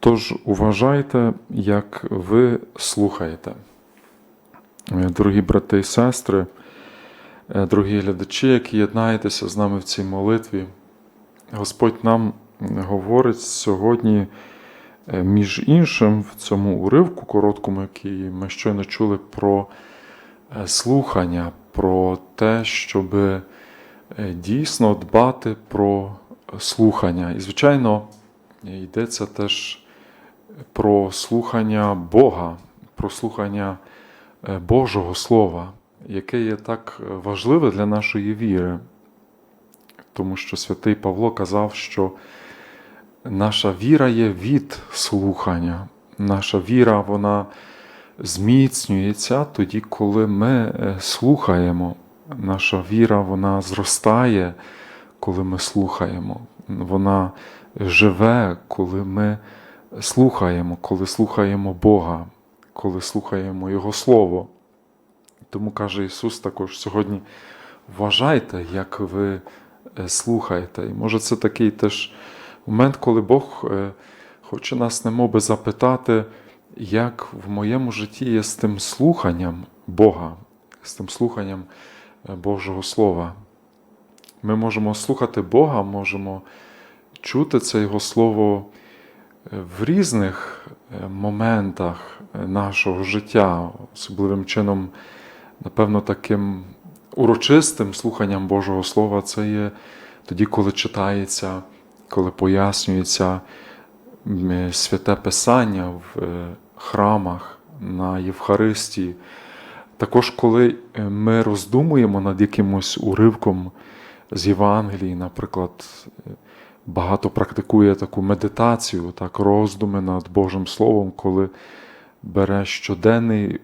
Тож уважайте, як ви слухаєте. Е, Дорогі брати і сестри, е, дорогі глядачі, які єднаєтеся з нами в цій молитві, Господь нам говорить сьогодні, е, між іншим, в цьому уривку короткому, який ми щойно чули про слухання, про те, щоб дійсно дбати про слухання. І, звичайно, йдеться теж про слухання Бога, про слухання е, Божого Слова, яке є так е, важливе для нашої віри. Тому що святий Павло казав, що наша віра є від слухання. Наша віра, вона зміцнюється тоді, коли ми е, слухаємо. Наша віра, вона зростає, коли ми слухаємо. Вона живе, коли ми слухаємо, коли слухаємо Бога, коли слухаємо Його Слово. Тому каже Ісус також сьогодні: вважайте, як ви е, слухаєте. І може це такий теж момент, коли Бог е, хоче нас немоби запитати, як в моєму житті є з тим слуханням Бога, з тим слуханням е, Божого Слова. Ми можемо слухати Бога, можемо чути це Його Слово в різних е, моментах е, нашого життя, особливим чином, напевно, таким урочистим слуханням Божого Слова це є тоді, коли читається, коли пояснюється е, святе Писання в храмах на Євхаристії. Також, коли ми роздумуємо над якимось уривком з Євангелії, наприклад, багато практикує таку медитацію, так, роздуми над Божим Словом, коли бере щоденний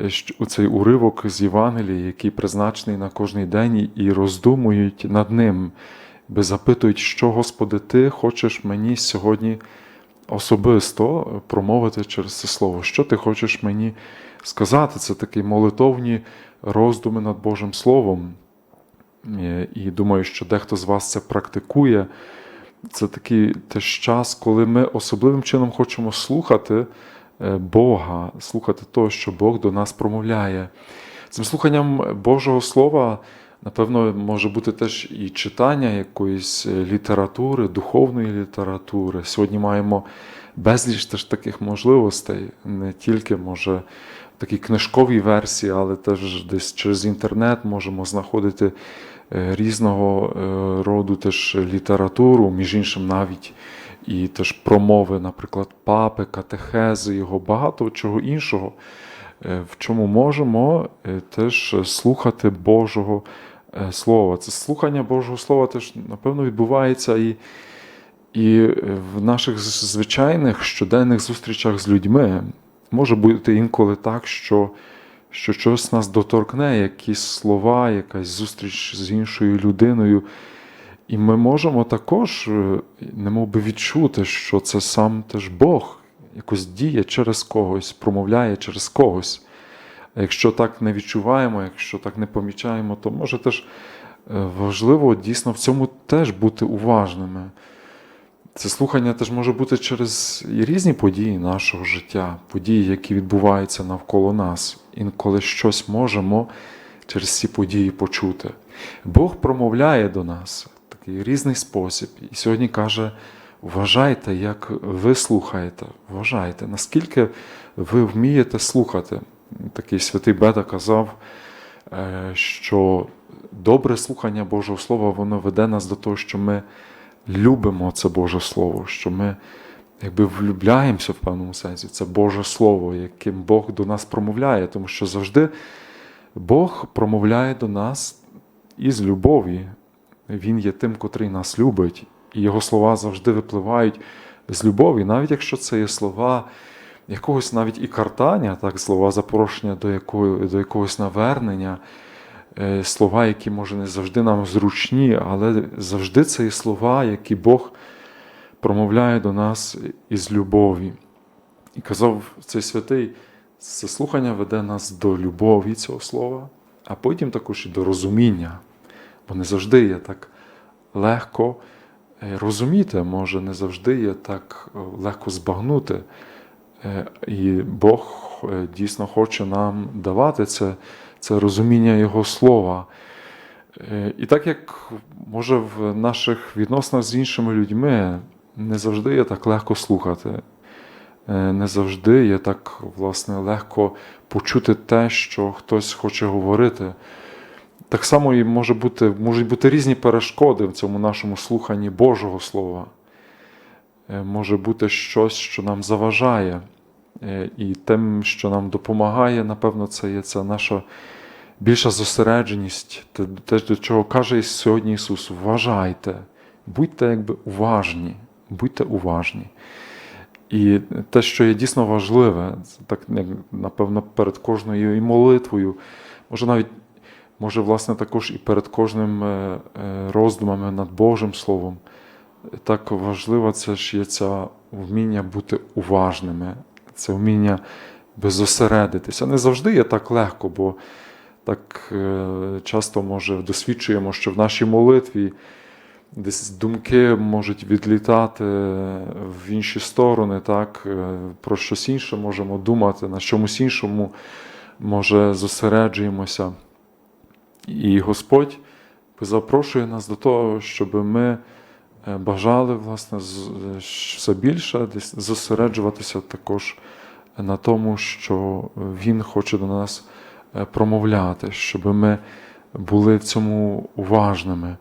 е, цей уривок з Євангелії, який призначений на кожний день, і- роздумують над ним, би запитують, що, Господи, Ти хочеш мені сьогодні особисто промовити через це слово. Що ти хочеш мені сказати? Це такі молитовні роздуми над Божим Словом. Е, І думаю, що дехто з вас це практикує. Це такий теж час, коли ми особливим чином хочемо слухати е, Бога, слухати того, що Бог до нас промовляє. Цим слуханням Божого Слова, напевно, може бути теж і читання якоїсь е, літератури, духовної літератури. Сьогодні маємо безліч теж таких можливостей, не тільки може такій книжковій версії, але теж десь через інтернет можемо знаходити е, різного е, роду теж літературу, між іншим навіть і теж промови, наприклад, папи, катехези, його багато чого іншого, е, в чому можемо теж слухати Божого Слова. Це слухання Божого Слова теж, напевно, відбувається і, і в наших звичайних щоденних зустрічах з людьми. Може бути інколи так, що, що щось нас доторкне, якісь слова, якась зустріч з іншою людиною. І ми можемо також е, немов би відчути, що це сам теж Бог якось діє через когось, промовляє через когось. А якщо так не відчуваємо, якщо так не помічаємо, то може теж е, важливо дійсно в цьому теж бути уважними. Це слухання теж може бути через різні події нашого життя, події, які відбуваються навколо нас. Інколи щось можемо через ці події почути. Бог промовляє до нас в такий різний спосіб. І сьогодні каже: вважайте, як ви слухаєте, вважайте, наскільки ви вмієте слухати. Такий святий Беда казав, е, що добре слухання Божого Слова, воно веде нас до того, що ми любимо це Боже Слово, що ми якби влюбляємося в певному сенсі. Це Боже Слово, яким Бог до нас промовляє, тому що завжди Бог промовляє до нас із любові. Він є тим, котрий нас любить, і його слова завжди випливають з любові, навіть якщо це є слова якогось навіть і картання, так, слова запрошення до, якої, до якогось навернення, слова, які, може, не завжди нам зручні, але завжди це є слова, які Бог промовляє до нас із любові. І казав цей святий, це слухання веде нас до любові цього слова, а потім також і до розуміння. Бо не завжди є так легко е, розуміти, може, не завжди є так е, легко збагнути. Е, І Бог е, дійсно хоче нам давати це, це розуміння Його слова. Е, І так як може в наших відносинах з іншими людьми не завжди є так легко слухати, е, не завжди є так власне легко почути те, що хтось хоче говорити. Так само і може бути, можуть бути різні перешкоди в цьому нашому слуханні Божого Слова. Е, Може бути щось, що нам заважає. Е, І тим, що нам допомагає, напевно, це є ця наша більша зосередженість, те, до чого каже сьогодні Ісус: вважайте, будьте якби уважні, будьте уважні. І те, що є дійсно важливе, це так напевно, перед кожною і молитвою, може навіть може, власне, також і перед кожним е, е, роздумами над Божим Словом. Так важливо це ж є це вміння бути уважними, це вміння беззосередитися. Не завжди є так легко, бо так е, часто може досвідчуємо, що в нашій молитві десь думки можуть відлітати в інші сторони, так, е, про щось інше можемо думати, на чомусь іншому може зосереджуємося. І Господь запрошує нас до того, щоб ми бажали власне все більше десь зосереджуватися також на тому, що Він хоче до нас е, промовляти, щоб ми були в цьому уважними.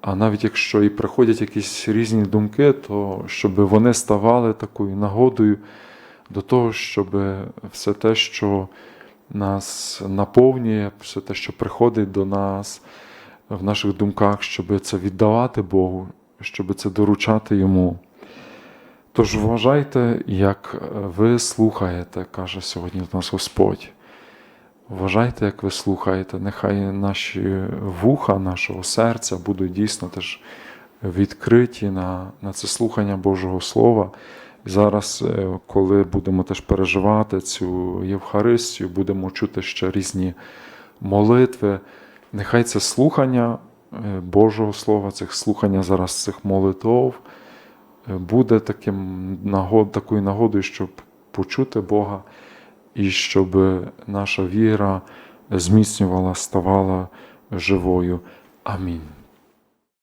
А навіть якщо і приходять якісь різні думки, то щоб вони ставали такою нагодою до того, щоб все те, що нас наповнює, все те, що приходить до нас в наших думках, щоб це віддавати Богу, щоб це доручати Йому. Тож вважайте, як ви слухаєте, каже сьогодні нас Господь. Вважайте, як ви слухаєте, нехай наші вуха нашого серця будуть дійсно теж відкриті на, на це слухання Божого Слова. І зараз, е, коли будемо теж переживати цю Євхаристію, будемо чути ще різні молитви. Нехай це слухання е, Божого Слова, цих слухання зараз цих молитов е, буде таким нагод, такою нагодою, щоб почути Бога і щоб наша віра зміцнювала, ставала живою. Амінь.